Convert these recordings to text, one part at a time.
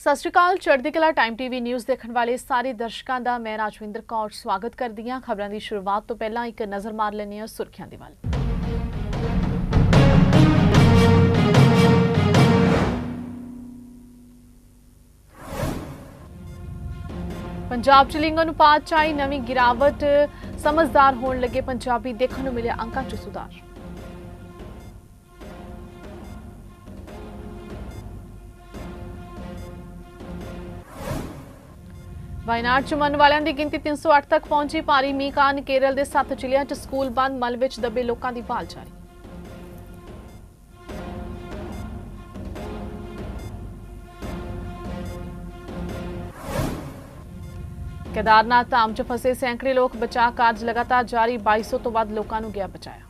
ਸਤਿ ਸ਼੍ਰੀ ਅਕਾਲ, ਚੜ੍ਹਦੀ ਕਲਾ ਟਾਈਮ ਟੀਵੀ ਨਿਊਜ਼ ਦੇਖਣ ਵਾਲੇ ਸਾਰੇ ਦਰਸ਼ਕਾਂ ਦਾ ਮੈਂ ਰਾਜਵਿੰਦਰ ਕੌਰ ਸਵਾਗਤ ਕਰਦੀ ਹਾਂ। ਖਬਰਾਂ ਦੀ ਸ਼ੁਰੂਆਤ ਤੋਂ ਪਹਿਲਾਂ ਇੱਕ ਨਜ਼ਰ ਮਾਰ ਲੈਂਦੇ ਹਾਂ ਸੁਰਖੀਆਂ ਦੇ ਵੱਲ। ਪੰਜਾਬ ਚ ਲਿੰਗ ਅਨੁਪਾਤ ਚ ਆਈ ਨਵੀਂ ਗਿਰਾਵਟ। ਸਮਝਦਾਰ ਹੋਣ ਲੱਗੇ ਪੰਜਾਬੀ ਦੇਖਣ ਨੂੰ ਮਿਲਿਆ ਅੰਕਾਂ ਚ ਸੁਧਾਰ। ਵਾਇਨਾਡ ਚ ਮਰਨ ਵਾਲਿਆਂ ਦੀ ਗਿਣਤੀ 308 ਤੱਕ ਪਹੁੰਚੀ। ਭਾਰੀ ਮੀਂਹ ਕਾਰਨ ਕੇਰਲ ਦੇ 7 ਜ਼ਿਲ੍ਹਿਆਂ ਚ ਸਕੂਲ ਬੰਦ, ਮਲ ਵਿੱਚ ਦੱਬੇ ਲੋਕਾਂ ਦੀ ਭਾਲ ਜਾਰੀ। ਕੇਦਾਰਨਾਥ ਧਾਮ ਚ ਫਸੇ ਸੈਂਕੜੇ ਲੋਕ ਬਚਾਅ ਕਾਰਜ ਲਗਾਤਾਰ ਜਾਰੀ 2200 ਤੋਂ ਵੱਧ ਲੋਕਾਂ ਨੂੰ ਗਿਆ ਬਚਾਇਆ।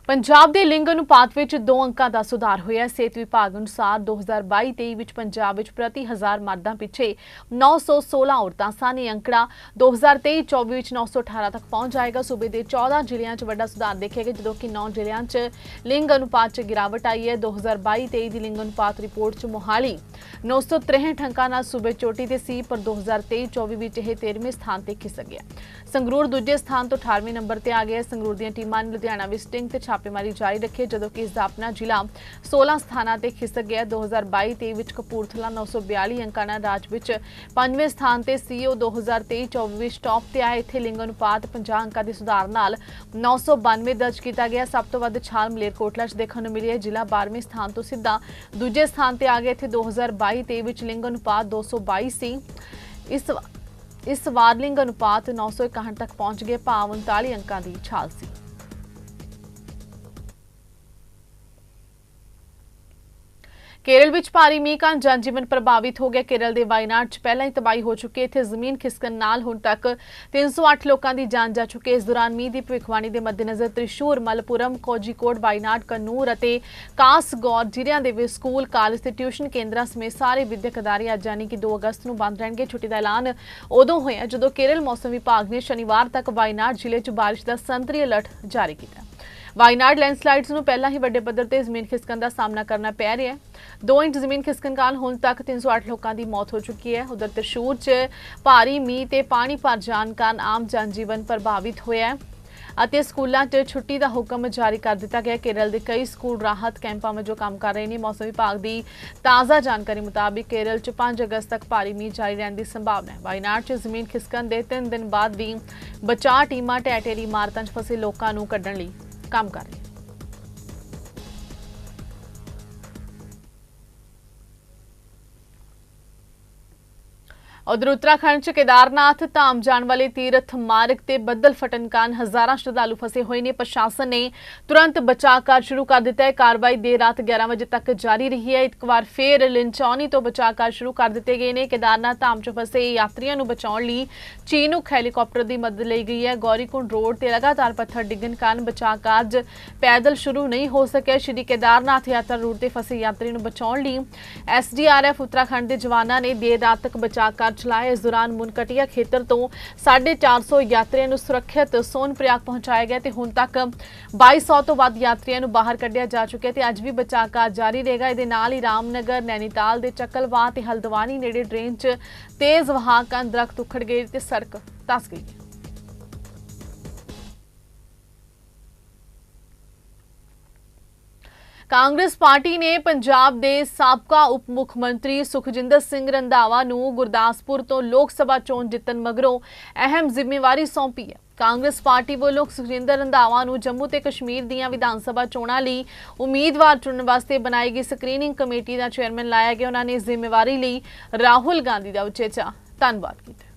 ਪੰਜਾਬ ਦੇ ਲਿੰਗ ਅਨੁਪਾਤ ਵਿੱਚ 2 ਅੰਕਾਂ ਦਾ ਸੁਧਾਰ ਹੋਇਆ। ਸਿਹਤ ਵਿਭਾਗ ਅਨੁਸਾਰ 2022-23 ਵਿੱਚ ਪੰਜਾਬ ਵਿੱਚ ਪ੍ਰਤੀ ਹਜ਼ਾਰ ਮਰਦਾਂ ਪਿੱਛੇ 916 ਔਰਤਾਂ ਸਨ। ਇਹ ਅੰਕੜਾ 2023-24 ਵਿੱਚ 918 ਤੱਕ ਪਹੁੰਚ ਜਾਏਗਾ। ਸੂਬੇ ਦੇ 14 ਜ਼ਿਲ੍ਹਿਆਂ 'ਚ ਵੱਡਾ ਸੁਧਾਰ ਦੇਖਿਆ ਗਿਆ, ਜਦੋਂ ਕਿ 9 ਜ਼ਿਲ੍ਹਿਆਂ 'ਚ ਲਿੰਗ ਅਨੁਪਾਤ 'ਚ ਗਿਰਾਵਟ ਆਈ ਹੈ। 2022-23 ਦੀ ਲਿੰਗ ਅਨੁਪਾਤ ਰਿਪੋਰਟ 'ਚ ਮੋਹਾਲੀ 963 ਅੰਕਾਂ ਨਾਲ ਸੂਬੇ ਚੋਟੀ ਤੇ ਸੀ, ਪਰ 2023-24 ਵਿੱਚ ਇਹ 13ਵੇਂ ਸਥਾਨ ਤੇ ਖਿਸਕ ਗਿਆ। ਸੰਗਰੂਰ ਦੂਜੇ ਸਥਾਨ ਤੋਂ 18ਵੇਂ ਨੰਬਰ ਤੇ ਆ ਗਿਆ। ਸੰਗਰੂਰ ਦੀਆਂ ਟੀਮਾਂ ਨੇ ਲੁਧਿਆਣਾ ਵਿੱਚ ਸਟਿੰਗ ਤੇ ਛਾਪੇਮਾਰੀ ਜਾਰੀ ਰੱਖੀ ਜਦੋਂ ਕਿ ਇਸ ਦਾ ਆਪਣਾ ਜ਼ਿਲ੍ਹਾ 16 ਸਥਾਨਾਂ ਤੇ ਖਿਸਕ ਗਿਆ। 2022-23 ਵਿੱਚ ਕਪੂਰਥਲਾ 942 ਅੰਕਾਂ ਨਾਲ ਰਾਜ ਵਿੱਚ ਪੰਜਵੇਂ ਸਥਾਨ ਤੇ ਸੀਓ 2023-24 ਵਿੱਚ ਟੌਪ ਤੇ ਆਇਆ ਇੱਥੇ ਲਿੰਗ ਅਨੁਪਾਤ 50 ਅੰਕਾਂ ਦੇ ਸੁਧਾਰ ਨਾਲ 992 ਦਰਜ ਕੀਤਾ ਗਿਆ। ਸਭ ਤੋਂ ਵੱਧ ਛਾਲ ਮਲੇਰਕੋਟਲਾ 'ਚ ਦੇਖਣ ਨੂੰ ਮਿਲੀ ਹੈ। ਜ਼ਿਲ੍ਹਾ 12ਵੇਂ ਸਥਾਨ ਤੋਂ ਸਿੱਧਾ ਦੂਜੇ ਸਥਾਨ ਤੇ ਆ ਗਿਆ। ਇੱਥੇ 2022-23 ਵਿੱਚ ਲਿੰਗ ਅਨੁਪਾਤ 222 ਸੀ ਇਸ ਵਾ- ਇਸ ਵਾਰ ਲਿੰਗ ਅਨੁਪਾਤ 961 ਤੱਕ ਪਹੁੰਚ ਗਏ ਭਾਵ 39 ਅੰਕਾਂ ਦੀ ਛਾਲ ਸੀ। ਕੇਰਲ ਵਿੱਚ ਭਾਰੀ ਮੀਂਹ ਕਾਰਨ ਜਨਜੀਵਨ ਪ੍ਰਭਾਵਿਤ ਹੋ ਗਿਆ। ਕੇਰਲ ਦੇ ਵਾਇਨਾਡ 'ਚ ਪਹਿਲਾਂ ਹੀ ਤਬਾਹੀ ਹੋ ਚੁੱਕੀ ਹੈ। ਇੱਥੇ ਜ਼ਮੀਨ ਖਿਸਕਣ ਨਾਲ ਹੁਣ ਤੱਕ 308 ਲੋਕਾਂ ਦੀ ਜਾਨ ਜਾ ਚੁੱਕੀ ਇਸ ਦੌਰਾਨ ਮੀਂਹ ਦੀ ਭਵਿੱਖਬਾਣੀ ਦੇ ਮੱਦੇਨਜ਼ਰ ਤ੍ਰਿਸ਼ੂਰ, ਮਲਪੁਰਮ, ਕੋਜੀਕੋਡ ਵਾਇਨਾਡ ਕਨੂਰ ਅਤੇ ਕਾਸਗੌਰ ਜ਼ਿਲ੍ਹਿਆਂ ਦੇ ਵਿੱਚ ਸਕੂਲ, ਕਾਲਜ ਤੇ ਟਿਊਸ਼ਨ ਕੇਂਦਰਾਂ ਸਮੇਤ ਸਾਰੇ ਵਿਦਿਅਕ ਅਦਾਰੇ ਅੱਜ ਯਾਨੀ ਕਿ 2 ਅਗਸਤ ਨੂੰ ਬੰਦ ਰਹਿਣਗੇ। ਛੁੱਟੀ ਦਾ ਐਲਾਨ ਉਦੋਂ ਹੋਇਆ ਜਦੋਂ ਕੇਰਲ ਮੌਸਮ ਵਿਭਾਗ ਨੇ ਸ਼ਨੀਵਾਰ ਤੱਕ ਵਾਇਨਾਡ ਜ਼ਿਲ੍ਹੇ 'ਚ ਬਾਰਿਸ਼ ਦਾ ਸੰਤਰੀ ਅਲਰਟ ਜਾਰੀ ਕੀਤਾ। ਵਾਇਨਾਡ ਲੈਂਡਸਲਾਈਡਸ ਨੂੰ ਪਹਿਲਾਂ ਹੀ ਵੱਡੇ ਪੱਧਰ ਤੇ ਜ਼ਮੀਨ ਖਿਸਕਣ ਦਾ ਸਾਹਮਣਾ ਕਰਨਾ ਪੈ ਰਿਹਾ ਹੈ। 2 ਇੰਚ ਜ਼ਮੀਨ ਖਿਸਕਣ ਕਾਰਨ ਹੁਣ ਤੱਕ 308 ਲੋਕਾਂ ਦੀ ਮੌਤ ਹੋ ਚੁੱਕੀ ਹੈ। ਉਧਰ ਤ੍ਰਿਸ਼ੂਰ 'ਚ ਭਾਰੀ ਮੀਂਹ ਤੇ ਪਾਣੀ ਭਰ ਜਾਣ ਕਾਰਨ ਆਮ ਜਨਜੀਵਨ ਪ੍ਰਭਾਵਿਤ ਹੋਇਆ ਹੈ ਅਤੇ ਸਕੂਲਾਂ 'ਚ ਛੁੱਟੀ ਦਾ ਹੁਕਮ ਜਾਰੀ ਕਰ ਦਿੱਤਾ ਗਿਆ ਕੇਰਲ ਦੇ ਕਈ ਸਕੂਲ ਰਾਹਤ ਕੈਂਪਾਂ ਵਜੋਂ ਕੰਮ ਕਰ ਰਹੇ ਨੇ। ਮੌਸਮ ਵਿਭਾਗ ਦੀ ਤਾਜ਼ਾ ਜਾਣਕਾਰੀ ਮੁਤਾਬਿਕ ਕੇਰਲ 'ਚ 5 ਅਗਸਤ ਤੱਕ ਭਾਰੀ ਮੀਂਹ ਜਾਰੀ ਰਹਿਣ ਦੀ ਸੰਭਾਵਨਾ ਹੈ। ਵਾਇਨਾਡ 'ਚ ਜ਼ਮੀਨ ਖਿਸਕਣ ਦੇ 3 ਦਿਨ ਬਾਅਦ ਵੀ ਬਚਾਅ ਟੀਮਾਂ ਟੈਟੇਰੀ ਇਮਾਰਤਾਂ 'ਚ ਫਸੇ ਲੋਕਾਂ ਨੂੰ ਕੱਢਣ ਲਈ ਕੰਮ ਕਰ ਰਹੀਆਂ ਉਧਰ ਉੱਤਰਾਖੰਡ ਚ ਕੇਦਾਰਨਾਥ ਧਾਮ ਜਾਣ ਵਾਲੇ ਤੀਰਥ ਮਾਰਗ ਤੇ ਬੱਦਲ ਫਟਣ ਕਾਰਨ ਹਜ਼ਾਰਾਂ ਸ਼ਰਧਾਲੂ ਫਸੇ ਹੋਏ ਨੇ। ਪ੍ਰਸ਼ਾਸਨ ਨੇ ਤੁਰੰਤ ਬਚਾਅ ਕਾਰਜ ਸ਼ੁਰੂ ਕਰ ਦਿੱਤਾ ਹੈ। ਕਾਰਵਾਈ ਦੇਰ ਰਾਤ 11 ਵਜੇ ਤੱਕ ਜਾਰੀ ਰਹੀ ਹੈ। ਇੱਕ ਵਾਰ ਫੇਰ ਲਿੰਚੌਨੀ ਤੋਂ ਬਚਾਅ ਕਾਰਜ ਸ਼ੁਰੂ ਕਰ ਦਿੱਤੇ ਗਏ ਨੇ। ਕੇਦਾਰਨਾਥ ਧਾਮ ਚ ਫਸੇ ਯਾਤਰੀਆਂ ਨੂੰ ਬਚਾਉਣ ਲਈ ਚੀਨੂਕ ਹੈਲੀਕਾਪਟਰ ਦੀ ਮਦਦ ਲਈ ਗਈ ਹੈ। ਗੌਰੀਕੁੰਡ ਰੋਡ ਤੇ ਲਗਾਤਾਰ ਪੱਥਰ ਡਿੱਗਣ ਕਾਰਨ ਬਚਾਅ ਕਾਰਜ ਪੈਦਲ ਸ਼ੁਰੂ ਨਹੀਂ ਹੋ ਸਕਿਆ। ਸ਼੍ਰੀ ਕੇਦਾਰਨਾਥ ਯਾਤਰਾ ਰੂਟ ਤੇ ਫਸੇ ਯਾਤਰੀ ਨੂੰ ਬਚਾਉਣ ਲਈ ਐਸਡੀਆਰਐਫ ਉੱਤਰਾਖੰਡ ਦੇ ਜਵਾਨਾਂ ਨੇ ਦੇਰ ਰਾਤ ਤੱਕ ਬਚਾਅ ਕਾਰਜ ਚਲਾਇਆ ਇਸ ਦੌਰਾਨ ਮੁਨਕਟਿਆ ਖੇਤਰ ਤੋਂ 450 ਯਾਤਰੀਆਂ ਨੂੰ ਸੁਰੱਖਿਅਤ ਸੋਨਪ੍ਰਯਾਗ ਪਹੁੰਚਾਇਆ ਗਿਆ ਤੇ ਹੁਣ ਤੱਕ 2200 ਤੋਂ ਵੱਧ ਯਾਤਰੀਆਂ ਨੂੰ ਬਾਹਰ ਕੱਢਿਆ ਜਾ ਚੁੱਕਿਆ ਤੇ ਅੱਜ ਵੀ ਬਚਾਅ ਕਾਰਜ ਜਾਰੀ ਰਹੇਗਾ। ਇਹਦੇ ਨਾਲ ਹੀ ਰਾਮਨਗਰ, ਨੈਨੀਤਾਲ ਦੇ ਚੱਕਲਵਾਹ ਤੇ ਹਲਦਵਾਨੀ ਨੇੜੇ ਡਰੇਨ 'ਚ ਤੇਜ਼ ਵਹਾਅ ਕਾਰਨ ਦਰਖਤ ਉਖੜ ਗਏ ਤੇ ਸੜਕ ਧੱਸ ਗਈ ਕਾਂਗਰਸ ਪਾਰਟੀ ਨੇ ਪੰਜਾਬ ਦੇ ਸਾਬਕਾ ਉਪ ਮੁੱਖ ਮੰਤਰੀ ਸੁਖਜਿੰਦਰ ਸਿੰਘ ਰੰਧਾਵਾ ਨੂੰ ਗੁਰਦਾਸਪੁਰ ਤੋਂ ਲੋਕ ਸਭਾ ਚੋਣ ਜਿੱਤਣ ਮਗਰੋਂ ਅਹਿਮ ਜ਼ਿੰਮੇਵਾਰੀ ਸੌਂਪੀ ਹੈ। ਕਾਂਗਰਸ ਪਾਰਟੀ ਵੱਲੋਂ ਸੁਖਜਿੰਦਰ ਰੰਧਾਵਾ ਨੂੰ ਜੰਮੂ ਤੇ ਕਸ਼ਮੀਰ ਦੀਆਂ ਵਿਧਾਨ ਸਭਾ ਚੋਣਾਂ ਲਈ ਉਮੀਦਵਾਰ ਚੁਣਨ ਵਾਸਤੇ ਬਣਾਈ ਗਈ ਸਕਰੀਨਿੰਗ ਕਮੇਟੀ ਦਾ ਚੇਅਰਮੈਨ ਲਾਇਆ ਗਿਆ। ਉਹਨਾਂ ਨੇ ਜ਼ਿੰਮੇਵਾਰੀ ਲਈ ਰਾਹੁਲ ਗਾਂਧੀ ਦਾ ਉਚੇਚਾ। ਧੰਨਵਾਦ ਕੀਤਾ।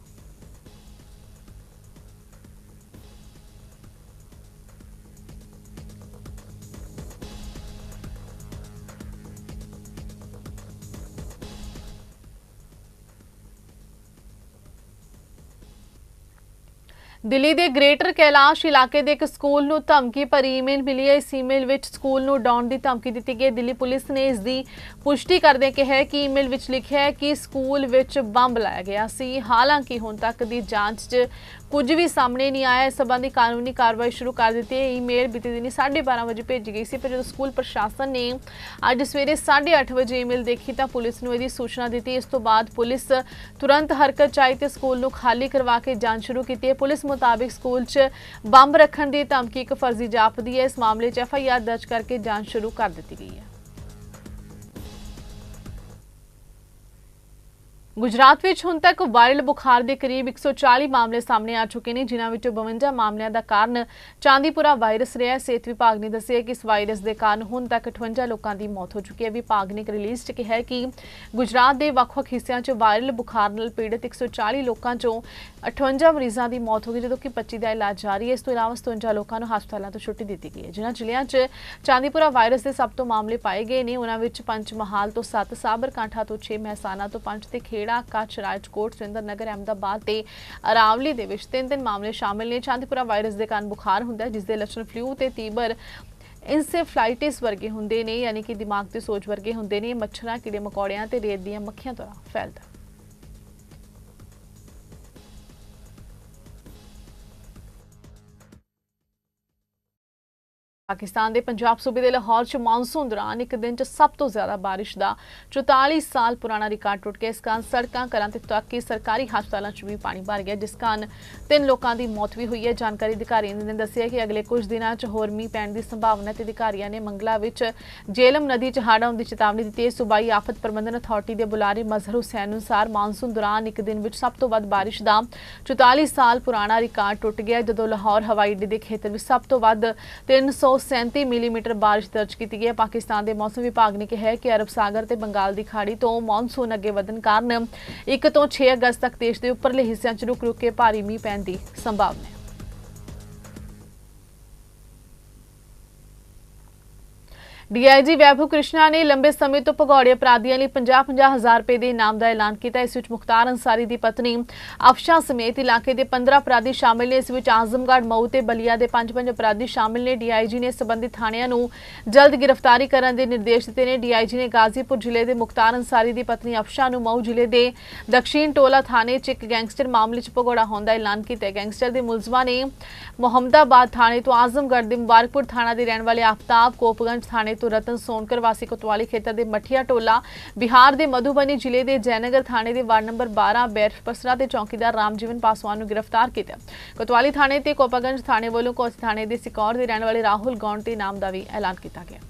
ਦਿੱਲੀ ਦੇ ਗ੍ਰੇਟਰ ਕੈਲਾਸ਼ ਇਲਾਕੇ ਦੇ ਇੱਕ ਸਕੂਲ ਨੂੰ ਧਮਕੀ ਭਰੀ ਈਮੇਲ ਮਿਲੀ ਹੈ। ਇਸ ਈਮੇਲ ਵਿੱਚ ਸਕੂਲ ਨੂੰ ਡਾਉਣ ਦੀ ਧਮਕੀ ਦਿੱਤੀ ਗਈ ਦਿੱਲੀ ਪੁਲਿਸ ਨੇ ਇਸ ਦੀ ਪੁਸ਼ਟੀ ਕਰਦਿਆਂ ਕਿਹਾ ਕਿ ਈਮੇਲ ਵਿੱਚ ਲਿਖਿਆ ਹੈ ਕਿ ਸਕੂਲ ਵਿੱਚ ਬੰਬ ਲਾਇਆ ਗਿਆ ਸੀ। ਹਾਲਾਂਕਿ ਹੁਣ ਤੱਕ ਦੀ ਜਾਂਚ 'ਚ ਕੁਝ ਵੀ ਸਾਹਮਣੇ ਨਹੀਂ ਆਇਆ। ਇਸ ਸੰਬੰਧੀ ਕਾਨੂੰਨੀ ਕਾਰਵਾਈ ਸ਼ੁਰੂ ਕਰ ਦਿੱਤੀ ਹੈ। ਈਮੇਲ ਬੀਤੇ ਦਿਨੀ 12:30 ਵਜੇ ਭੇਜੀ ਗਈ ਸੀ, ਪਰ ਜਦੋਂ ਸਕੂਲ ਪ੍ਰਸ਼ਾਸਨ ਨੇ ਅੱਜ ਸਵੇਰੇ 8:30 ਵਜੇ ਈਮੇਲ ਦੇਖੀ ਤਾਂ ਪੁਲਿਸ ਨੂੰ ਇਹਦੀ ਸੂਚਨਾ ਦਿੱਤੀ। ਇਸ ਤੋਂ ਬਾਅਦ ਪੁਲਿਸ ਤੁਰੰਤ ਹਰਕਤ 'ਚ ਆਈ ਤੇ ਸਕੂਲ ਨੂੰ ਖਾਲੀ ਕਰਵਾ ਕੇ ਜਾਂਚ ਸ਼ੁਰੂ ਕੀਤੀ ਹੈ। ਪੁਲਿਸ ਮੁਤਾਬਿਕ ਸਕੂਲ 'ਚ ਬੰਬ ਰੱਖਣ ਦੀ ਧਮਕੀ ਇੱਕ ਫਰਜ਼ੀ ਜਾਪਦੀ ਹੈ। ਇਸ ਮਾਮਲੇ 'ਚ ਐਫਆਈਆਰ ਦਰਜ ਕਰਕੇ ਜਾਂਚ ਸ਼ੁਰੂ ਕਰ ਦਿੱਤੀ ਗਈ ਹੈ। ਗੁਜਰਾਤ ਵਿੱਚ ਹੁਣ ਤੱਕ ਵਾਇਰਲ ਬੁਖਾਰ ਦੇ ਕਰੀਬ 140 ਮਾਮਲੇ ਸਾਹਮਣੇ ਆ ਚੁੱਕੇ ਨੇ, ਜਿਨ੍ਹਾਂ ਵਿੱਚੋਂ 52 ਮਾਮਲਿਆਂ ਦਾ ਕਾਰਨ ਚਾਂਦੀਪੁਰਾ ਵਾਇਰਸ ਰਿਹਾ ਸਿਹਤ ਵਿਭਾਗ ਨੇ ਦੱਸਿਆ ਕਿ ਇਸ ਵਾਇਰਸ ਦੇ ਕਾਰਨ ਹੁਣ ਤੱਕ 58 ਲੋਕਾਂ ਦੀ ਮੌਤ ਹੋ ਚੁੱਕੀ ਹੈ। ਵਿਭਾਗ ਨੇ ਇੱਕ ਰਿਲੀਜ਼ 'ਚ ਕਿਹਾ ਕਿ ਗੁਜਰਾਤ ਦੇ ਵੱਖ-ਵੱਖ ਹਿੱਸਿਆਂ 'ਚ ਵਾਇਰਲ ਬੁਖਾਰ ਨਾਲ ਪੀੜਤ 140 ਲੋਕਾਂ 'ਚੋਂ 58 ਮਰੀਜ਼ਾਂ ਦੀ ਮੌਤ ਹੋ ਗਈ, ਜਦੋਂ ਕਿ 25 ਦਾ ਇਲਾਜ ਜਾਰੀ ਹੈ। ਇਸ ਤੋਂ ਇਲਾਵਾ 57 ਲੋਕਾਂ ਨੂੰ ਹਸਪਤਾਲਾਂ ਤੋਂ ਛੁੱਟੀ ਦਿੱਤੀ ਗਈ ਹੈ। ਜਿਨ੍ਹਾਂ ਜ਼ਿਲ੍ਹਿਆਂ 'ਚ ਚਾਂਦੀਪੁਰਾ ਵਾਇਰਸ ਦੇ ਸਭ ਤੋਂ ਮਾਮਲੇ ਪਾਏ ਗਏ ਨੇ, ਉਹਨਾਂ ਵਿੱਚ ਪੰਜ ਮਹਾਲ ਤੋਂ 7 ਸਾਬਰਕਾਂਠਾ ਤੋਂ 6 ਮਹਿਸਾਨਾ ਤੋਂ 5 ਤੇ ਖੇੜਾ ਕੱਛ ਰਾਜਕੋਟ, ਸੁਰਿੰਦਰਨਗਰ, ਅਹਿਮਦਾਬਾਦ ਤੇ ਅਰਾਵਲੀ ਦੇ ਵਿੱਚ ਤਿੰਨ ਤਿੰਨ ਮਾਮਲੇ ਸ਼ਾਮਿਲ ਨੇ। ਚਾਂਦੀਪੁਰਾ ਵਾਇਰਸ ਦੇ ਕਾਰਨ ਬੁਖਾਰ ਹੁੰਦਾ ਹੈ, ਜਿਸ ਦੇ ਲੱਛਣ ਫਲੂ ਤੇ ਤੀਬਰ ਇਨਸੈਫਲਾਈਟਿਸ ਵਰਗੇ ਹੁੰਦੇ ਨੇ, ਯਾਨੀ ਕਿ ਦਿਮਾਗ ਤੇ ਸੋਜ ਵਰਗੇ ਹੁੰਦੇ ਨੇ। ਮੱਛਰਾਂ ਕੀੜੇ ਮਕੌੜਿਆਂ ਤੇ ਰੇਤ ਦੀਆਂ ਮੱਖੀਆਂ ਦੁਆਰਾ ਫੈਲਦਾ ਪਾਕਿਸਤਾਨ ਦੇ ਪੰਜਾਬ ਸੂਬੇ ਦੇ ਲਾਹੌਰ 'ਚ ਮੌਨਸੂਨ ਦੌਰਾਨ ਇੱਕ ਦਿਨ 'ਚ ਸਭ ਤੋਂ ਜ਼ਿਆਦਾ ਬਾਰਿਸ਼ ਦਾ 44 ਸਾਲ ਪੁਰਾਣਾ ਰਿਕਾਰਡ ਟੁੱਟ ਗਿਆ। ਇਸ ਕਾਰਨ ਸੜਕਾਂ, ਘਰਾਂ ਤੇ ਤੱਕ ਕਿ ਸਰਕਾਰੀ ਹਸਪਤਾਲਾਂ 'ਚ ਵੀ ਪਾਣੀ ਭਰ ਗਿਆ, ਜਿਸ ਕਾਰਨ ਤਿੰਨ ਲੋਕਾਂ ਦੀ ਮੌਤ ਵੀ ਹੋਈ ਹੈ। ਜਾਣਕਾਰੀ ਅਧਿਕਾਰੀਆਂ ਨੇ ਦੱਸਿਆ ਕਿ ਅਗਲੇ ਕੁਝ ਦਿਨਾਂ 'ਚ ਹੋਰ ਮੀਂਹ ਪੈਣ ਦੀ ਸੰਭਾਵਨਾ ਤੇ ਅਧਿਕਾਰੀਆਂ ਨੇ ਮੰਗਲਾ ਵਿੱਚ ਜੇਲਮ ਨਦੀ 'ਚ ਹੜ੍ਹ ਆਉਣ ਦੀ ਚੇਤਾਵਨੀ ਦਿੱਤੀ ਹੈ। ਸੂਬਾਈ ਆਫਤ ਪ੍ਰਬੰਧਨ ਅਥਾਰਟੀ ਦੇ ਬੁਲਾਰੇ ਮਜ਼ਹਰ ਹੁਸੈਨ ਅਨੁਸਾਰ ਮਾਨਸੂਨ ਦੌਰਾਨ ਇੱਕ ਦਿਨ ਵਿੱਚ ਸਭ ਤੋਂ ਵੱਧ ਬਾਰਿਸ਼ ਦਾ 44 ਸਾਲ ਪੁਰਾਣਾ ਰਿਕਾਰਡ ਟੁੱਟ ਗਿਆ, ਜਦੋਂ ਲਾਹੌਰ ਹਵਾਈ ਅੱਡੇ ਦੇ ਖੇਤਰ ਵਿੱਚ ਸਭ ਤੋਂ ਵੱਧ 337 ਮਿਲੀਮੀਟਰ ਬਾਰਿਸ਼ ਦਰਜ ਕੀਤੀ ਗਈ ਹੈ। ਪਾਕਿਸਤਾਨ ਦੇ ਮੌਸਮ ਵਿਭਾਗ ਨੇ ਕਿਹਾ ਹੈ ਕਿ ਅਰਬ ਸਾਗਰ ਤੇ ਬੰਗਾਲ ਦੀ ਖਾੜੀ ਤੋਂ ਮੌਨਸੂਨ ਅੱਗੇ ਵਧਣ ਕਾਰਨ 1 ਤੋਂ 6 ਅਗਸਤ ਤੱਕ ਦੇਸ਼ ਦੇ ਉੱਪਰਲੇ ਹਿੱਸਿਆਂ 'ਚ ਰੁਕ ਰੁਕ ਕੇ ਭਾਰੀ ਮੀਂਹ ਪੈਣ ਦੀ ਸੰਭਾਵਨਾ ਹੈ। ਡੀਆਈਜੀ ਵੈਭਵ ਕ੍ਰਿਸ਼ਨਾ ਨੇ ਲੰਬੇ ਸਮੇਂ ਤੋਂ ਭਗੌੜੇ ਅਪਰਾਧੀਆਂ ਲਈ 50-50 ਹਜ਼ਾਰ ਰੁਪਏ ਦੇ ਇਨਾਮ ਦਾ ਐਲਾਨ ਕੀਤਾ। ਇਸ ਵਿੱਚ ਮੁਖਤਾਰ ਅੰਸਾਰੀ ਦੀ ਪਤਨੀ ਅਫਸ਼ਾ ਸਮੇਤ ਇਲਾਕੇ ਦੇ 15 ਅਪਰਾਧੀ ਸ਼ਾਮਿਲ ਨੇ। ਇਸ ਵਿੱਚ ਆਜ਼ਮਗੜ੍ਹ, ਮਊ ਤੇ ਬਲੀਆ ਦੇ 5-5 ਅਪਰਾਧੀ ਸ਼ਾਮਿਲ ਨੇ। ਡੀਆਈਜੀ ਨੇ ਸਬੰਧਿਤ ਥਾਣਿਆਂ ਨੂੰ ਜਲਦ ਗ੍ਰਿਫਤਾਰੀ ਕਰਨ ਦੇ ਨਿਰਦੇਸ਼ ਦਿੱਤੇ ਨੇ। ਡੀਆਈਜੀ ਨੇ ਗਾਜ਼ੀਪੁਰ ਜ਼ਿਲ੍ਹੇ ਦੇ ਮੁਖਤਾਰ ਅੰਸਾਰੀ ਦੀ ਪਤਨੀ ਅਫਸ਼ਾ ਨੂੰ ਮਊ ਜ਼ਿਲ੍ਹੇ ਦੇ ਦਕਸ਼ਿਣ ਟੋਲਾ ਥਾਣੇ 'ਚ ਇੱਕ ਗੈਂਗਸਟਰ ਮਾਮਲੇ 'ਚ ਭਗੌੜਾ ਹੋਣ ਦਾ ਐਲਾਨ ਕੀਤਾ। ਗੈਂਗਸਟਰ ਦੇ ਮੁਲਜ਼ਮਾਂ ਨੇ ਮੁਹੰਮਦਾਬਾਦ ਥਾਣੇ ਤੋਂ ਆਜ਼ਮਗੜ੍ਹ ਦੇ ਮੁਬਾਰਕਪੁਰ ਥਾਣਾ ਦੇ ਰਹਿਣ ਵਾਲੇ ਆਫਤਾਬ ਕੋਪਗੰਜ ਥਾਣੇ ਤੋਂ ਰਤਨ ਸੋਨਕਰ ਵਾਸੀ ਕੋਤਵਾਲੀ ਖੇਤਰ ਦੇ ਮਠੀਆ ਟੋਲਾ, ਬਿਹਾਰ ਦੇ ਮਧੂਬਨੀ ਜ਼ਿਲ੍ਹੇ ਦੇ ਜੈਨਗਰ ਥਾਣੇ ਦੇ ਵਾਰਡ ਨੰਬਰ 12 ਬੈਰਪਸਰਾ ਦੇ ਚੌਕੀਦਾਰ ਰਾਮਜੀਵਨ ਪਾਸਵਾਨ ਨੂੰ ਗ੍ਰਿਫਤਾਰ ਕੀਤਾ। ਕੋਤਵਾਲੀ ਥਾਣੇ ਤੇ ਕੋਪਾਗੰਜ ਥਾਣੇ ਵੱਲੋਂ ਕੋਸ ਥਾਣੇ ਦੇ ਸਿਕੌਰ ਦੇ ਰਹਿਣ ਵਾਲੇ ਰਾਹੁਲ ਗੌਂਡ ਦੇ ਨਾਮ ਦਾ ਵੀ ਐਲਾਨ ਕੀਤਾ ਗਿਆ।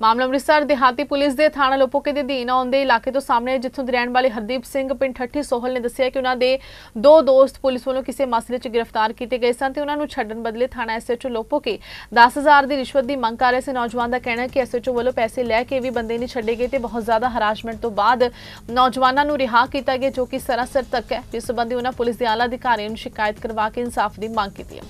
ਮਾਮਲਾ ਅੰਮ੍ਰਿਤਸਰ ਦੇਹਾਤੀ ਪੁਲਿਸ ਦੇ ਥਾਣਾ ਲੋਪੋਕੇ ਦੇ ਅਧੀਨ ਆਉਂਦੇ ਇਲਾਕੇ ਤੋਂ ਸਾਹਮਣੇ ਆਇਆ, ਜਿੱਥੋਂ ਦੇ ਰਹਿਣ ਵਾਲੇ ਹਰਦੀਪ ਸਿੰਘ ਪਿੰਡ ਠੱਠੀ ਸੋਹਲ ਨੇ ਦੱਸਿਆ ਕਿ ਉਹਨਾਂ ਦੇ ਦੋ ਦੋਸਤ ਪੁਲਿਸ ਵੱਲੋਂ ਕਿਸੇ ਮਸਲੇ 'ਚ ਗ੍ਰਿਫਤਾਰ ਕੀਤੇ ਗਏ ਸਨ ਤੇ ਉਹਨਾਂ ਨੂੰ ਛੱਡਣ ਬਦਲੇ ਥਾਣਾ ਐਸਐਚਓ ਲੋਪੋਕੇ 10000 ਦੀ ਰਿਸ਼ਵਤ ਦੀ ਮੰਗ ਕਰ ਰਹੇ ਸੀ। ਨੌਜਵਾਨ ਦਾ ਕਹਿਣਾ ਹੈ ਕਿ ਐਸਐਚਓ ਵੱਲੋਂ ਪੈਸੇ ਲੈ ਕੇ ਵੀ ਬੰਦੇ ਨਹੀਂ ਛੱਡੇ ਗਏ ਤੇ ਬਹੁਤ ਜ਼ਿਆਦਾ ਹਰਾਸਮੈਂਟ ਤੋਂ ਬਾਅਦ ਨੌਜਵਾਨਾਂ ਨੂੰ ਰਿਹਾ ਕੀਤਾ ਗਿਆ ਜੋ ਕਿ ਸਰਾਸਰ ਤੱਕ ਹੈ। ਜਿਸ ਸੰਬੰਧੀ ਉਹਨਾਂ ਪੁਲਿਸ ਦੇ ਆਲਾ ਅਧਿਕਾਰੀਆਂ ਨੂੰ ਸ਼ਿਕਾਇਤ ਕਰਵਾ ਕੇ ਇਨਸਾਫ ਦੀ ਮੰਗ ਕੀਤੀ ਹੈ।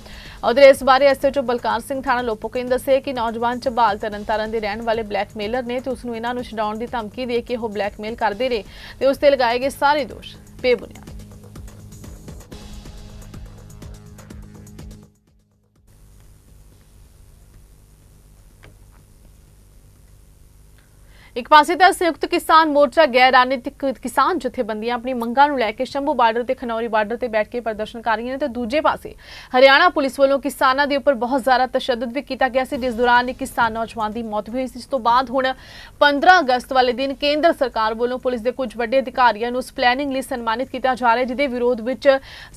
ਉਧਰ ਇਸ ਬਾਰੇ ਐਸਐਚਓ ਬਲਕਾਰ ਸਿੰਘ ਥਾਣਾ ਲੋਪੋਕੇ ਨੇ ਦੱਸਿਆ ਕਿ ਨੌਜਵਾਨ ਚਬਾਲ ਤਰਨਤਾਰਨ ਦੇ ਰਹਿਣ ਵਾਲੇ ਬਲੈਕਮੇਲਰ ਨੇ ਤੇ ਉਸ ਨੂੰ ਇਹਨਾਂ ਨੂੰ ਛਡਾਉਣ ਦੀ ਧਮਕੀ ਦੇ ਕੇ ਉਹ ਬਲੈਕਮੇਲ ਕਰਦੇ ਰਹੇ ਤੇ ਉਸ ਤੇ ਲਗਾਏ ਗਏ ਸਾਰੇ ਦੋਸ਼। ਬੇਬੁਨਿਆਦ। ਇੱਕ ਪਾਸੇ ਤਾਂ ਸੰਯੁਕਤ ਕਿਸਾਨ ਮੋਰਚਾ ਗੈਰ ਰਾਜਨੀਤਿਕ ਕਿਸਾਨ ਜਥੇਬੰਦੀਆਂ ਆਪਣੀ ਮੰਗਾਂ ਨੂੰ ਲੈ ਕੇ ਸ਼ੰਭੂ ਬਾਰਡਰ ਤੇ ਖਨੌਰੀ ਬਾਰਡਰ ਤੇ ਬੈਠ ਕੇ ਪ੍ਰਦਰਸ਼ਨ ਕਰ ਰਹੀਆਂ ਨੇ ਤੇ ਦੂਜੇ ਪਾਸੇ ਹਰਿਆਣਾ ਪੁਲਿਸ ਵੱਲੋਂ ਕਿਸਾਨਾਂ ਦੇ ਉੱਪਰ ਬਹੁਤ ਜ਼ਿਆਦਾ ਤਸ਼ੱਦਦ ਵੀ ਕੀਤਾ ਗਿਆ ਸੀ, ਜਿਸ ਦੌਰਾਨ ਇੱਕ ਕਿਸਾਨ ਨੌਜਵਾਨ ਦੀ ਮੌਤ ਵੀ ਹੋਈ ਸੀ। ਇਸ ਤੋਂ ਬਾਅਦ ਹੁਣ 15 ਅਗਸਤ ਵਾਲੇ ਦਿਨ ਕੇਂਦਰ ਸਰਕਾਰ ਵੱਲੋਂ ਪੁਲਿਸ ਦੇ ਕੁਝ ਵੱਡੇ ਅਧਿਕਾਰੀਆਂ ਨੂੰ ਉਸ ਪਲੈਨਿੰਗ ਲਈ ਸਨਮਾਨਿਤ ਕੀਤਾ ਜਾ ਰਿਹਾ ਜਿਹਦੇ ਵਿਰੋਧ ਵਿੱਚ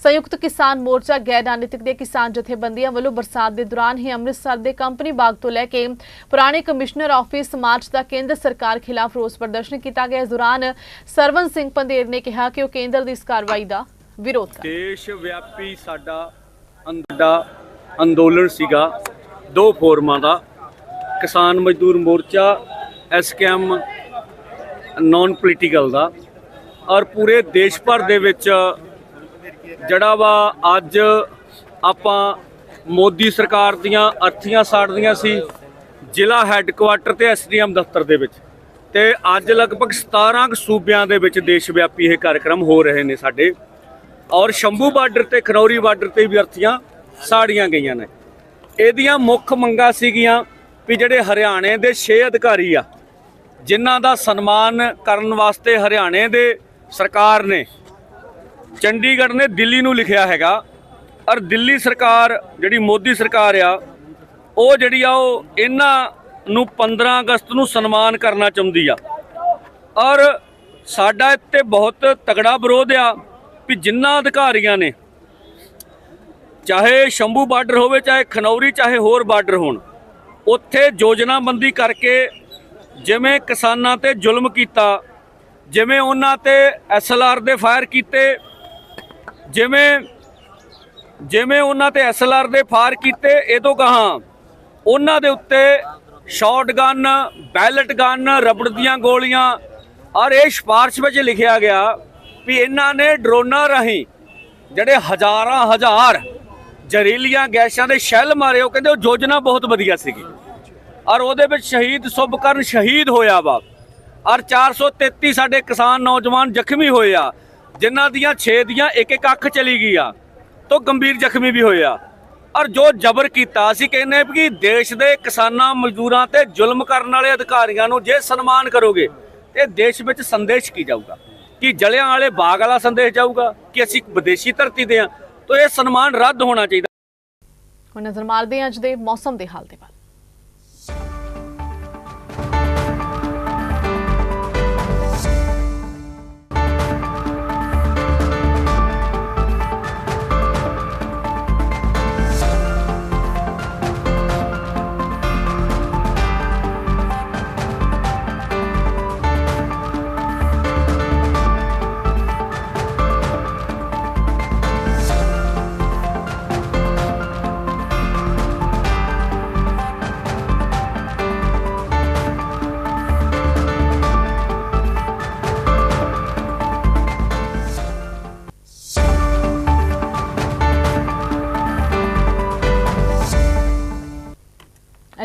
ਸੰਯੁਕਤ ਕਿਸਾਨ ਮੋਰਚਾ ਗੈਰ ਰਾਜਨੀਤਿਕ ਦੇ ਕਿਸਾਨ ਜਥੇਬੰਦੀਆਂ ਵੱਲੋਂ ਬਰਸਾਤ ਦੇ ਦੌਰਾਨ ਹੀ ਅੰਮ੍ਰਿਤਸਰ ਦੇ ਕੰਪਨੀ ਬਾਗ ਤੋਂ ਲੈ ਕੇ ਪੁਰਾਣੇ ਕਮਿਸ਼ਨਰ ਆਫਿਸ ਮਾਰਚ ਦਾ ਕੇਂਦਰ ਸਰਕਾਰ ਖਿਲਾਫ ਰੋਸ ਪ੍ਰਦਰਸ਼ਨ ਕੀਤਾ ਗਿਆ। ਇਸ ਦੌਰਾਨ ਸਰਵਨ ਸਿੰਘ ਪੰਦੇਰ ਨੇ ਕਿਹਾ ਕਿ ਉਹ ਕੇਂਦਰ ਦੀ ਇਸ ਕਾਰਵਾਈ ਦਾ ਵਿਰੋਧ ਕਰ ਦੇਸ਼ ਵਿਆਪੀ ਸਾਡਾ ਅੰਦਾ ਅੰਦੋਲਨ ਸੀਗਾ। ਦੋ ਫੋਰਮਾਂ ਦਾ। ਕਿਸਾਨ ਮਜ਼ਦੂਰ ਮੋਰਚਾ ਐਸਕੇਐਮ ਨਾਨ ਪੋਲੀਟੀਕਲ ਦਾ ਔਰ ਪੂਰੇ ਦੇਸ਼ ਭਰ ਦੇ ਵਿੱਚ ਜਿਹੜਾ ਵਾ ਅੱਜ ਆਪਾਂ ਮੋਦੀ ਸਰਕਾਰ ਦੀਆਂ ਅਰਥੀਆਂ ਸਾੜਦੀਆਂ ਸੀ। ਜ਼ਿਲ੍ਹਾ ਹੈੱਡਕੁਆਟਰ ਤੇ ਐਸਡੀਐਮ ਦਫ਼ਤਰ ਦੇ ਵਿੱਚ। ਤੇ ਅੱਜ ਲਗਭਗ 17 ਕੁ ਸੂਬਿਆਂ ਦੇ ਵਿੱਚ ਦੇਸ਼ ਵਿਆਪੀ ਇਹ ਕਾਰਜਕ੍ਰਮ ਹੋ ਰਹੇ ਨੇ ਸਾਡੇ। ਔਰ ਸ਼ੰਭੂ ਬਾਰਡਰ ਤੇ ਖਨੌਰੀ ਬਾਰਡਰ ਤੇ ਵੀ ਅਰਥੀਆਂ ਸਾੜੀਆਂ ਗਈਆਂ ਨੇ। ਇਹਦੀਆਂ ਮੁੱਖ ਮੰਗਾਂ ਸੀਗੀਆਂ ਵੀ ਜਿਹੜੇ ਹਰਿਆਣੇ ਦੇ 6 ਅਧਿਕਾਰੀ ਆ, ਜਿਨ੍ਹਾਂ ਦਾ ਸਨਮਾਨ ਕਰਨ ਵਾਸਤੇ ਹਰਿਆਣੇ ਦੇ ਸਰਕਾਰ ਨੇ ਚੰਡੀਗੜ੍ਹ ਨੇ ਦਿੱਲੀ ਨੂੰ ਲਿਖਿਆ ਹੈਗਾ। ਔਰ ਦਿੱਲੀ ਸਰਕਾਰ, ਜਿਹੜੀ ਮੋਦੀ ਸਰਕਾਰ ਆ, ਉਹ ਜਿਹੜੀ ਆ, ਉਹ ਇਹਨਾਂ ਨੂੰ 15 ਅਗਸਤ ਨੂੰ ਸਨਮਾਨ ਕਰਨਾ ਚਾਹੁੰਦੀ ਆ। ਔਰ ਸਾਡਾ ਇੱਥੇ ਬਹੁਤ ਤਗੜਾ ਵਿਰੋਧ ਆ ਵੀ ਜਿੰਨਾ ਅਧਿਕਾਰੀਆਂ ਨੇ, ਚਾਹੇ ਸ਼ੰਭੂ ਬਾਰਡਰ ਹੋਵੇ, ਚਾਹੇ ਖਨੌਰੀ, ਚਾਹੇ ਹੋਰ ਬਾਰਡਰ ਹੋਣ, ਉੱਥੇ ਯੋਜਨਾਬੰਦੀ ਕਰਕੇ ਜਿਵੇਂ ਕਿਸਾਨਾਂ ਤੇ ਜ਼ੁਲਮ ਕੀਤਾ, ਜਿਵੇਂ ਉਹਨਾਂ ਤੇ ਐਸਐਲਆਰ ਦੇ ਫਾਇਰ ਕੀਤੇ, ਜਿਵੇਂ ਜਿਵੇਂ ਉਹਨਾਂ ਤੇ ਐਸਐਲਆਰ ਦੇ ਫਾਇਰ ਕੀਤੇ, ਇਹ ਤੋਂ ਕਹਾ ਉਹਨਾਂ ਦੇ ਉੱਤੇ ਸ਼ਾਟਗਨ ਬੈਲਟ ਗਨ ਰਬੜ ਦੀਆਂ ਗੋਲੀਆਂ। ਔਰ ਇਹ ਸਿਫਾਰਿਸ਼ ਵਿੱਚ ਲਿਖਿਆ ਗਿਆ ਵੀ ਇਹਨਾਂ ਨੇ ਡਰੋਨਾਂ ਰਾਹੀਂ ਜਿਹੜੇ ਹਜ਼ਾਰਾਂ ਹਜ਼ਾਰ ਜ਼ਹਿਰੀਲੀਆਂ ਗੈਸਾਂ ਦੇ ਸ਼ੈੱਲ ਮਾਰੇ, ਉਹ ਕਹਿੰਦੇ ਉਹ ਯੋਜਨਾ ਬਹੁਤ ਵਧੀਆ ਸੀਗੀ। ਔਰ ਉਹਦੇ ਵਿੱਚ ਸ਼ਹੀਦ, ਸੁਭਕਰਨ ਸ਼ਹੀਦ ਹੋਇਆ ਵਾ। ਔਰ 433 ਸਾਡੇ ਕਿਸਾਨ ਨੌਜਵਾਨ ਜ਼ਖਮੀ ਹੋਏ ਆ, ਜਿਨ੍ਹਾਂ ਦੀਆਂ 6 ਦੀਆਂ ਇੱਕ ਇੱਕ ਅੱਖ ਚਲੀ ਗਈ ਆ, ਤੋਂ ਗੰਭੀਰ ਜ਼ਖਮੀ ਵੀ ਹੋਏ ਆ। ਔਰ ਜੋ ਜਬਰ ਕੀਤਾ, ਅਸੀਂ ਕਹਿੰਦੇ ਹਾਂ ਕਿ ਦੇਸ਼ ਦੇ ਕਿਸਾਨਾਂ, ਮਜ਼ਦੂਰਾਂ ਤੇ ਜ਼ੁਲਮ ਕਰਨ ਵਾਲੇ ਅਧਿਕਾਰੀਆਂ ਨੂੰ ਜੇ ਸਨਮਾਨ ਕਰੋਗੇ, ਤੇ ਦੇਸ਼ ਵਿੱਚ ਸੰਦੇਸ਼ ਕੀ ਜਾਊਗਾ? ਕਿ ਜਲਿਆਂ ਵਾਲੇ ਬਾਗ ਵਾਲਾ ਸੰਦੇਸ਼ ਜਾਊਗਾ? ਕਿ ਅਸੀਂ ਵਿਦੇਸ਼ੀ ਧਰਤੀ ਦੇ ਆ ਤਾਂ ਇਹ ਸਨਮਾਨ ਰੱਦ ਹੋਣਾ ਚਾਹੀਦਾ। ਹੁਣ ਨਜ਼ਰ ਮਾਰਦੇ ਅੱਜ ਦੇ ਮੌਸਮ ਦੇ ਹਾਲ ਦੇ ਵੱਲ।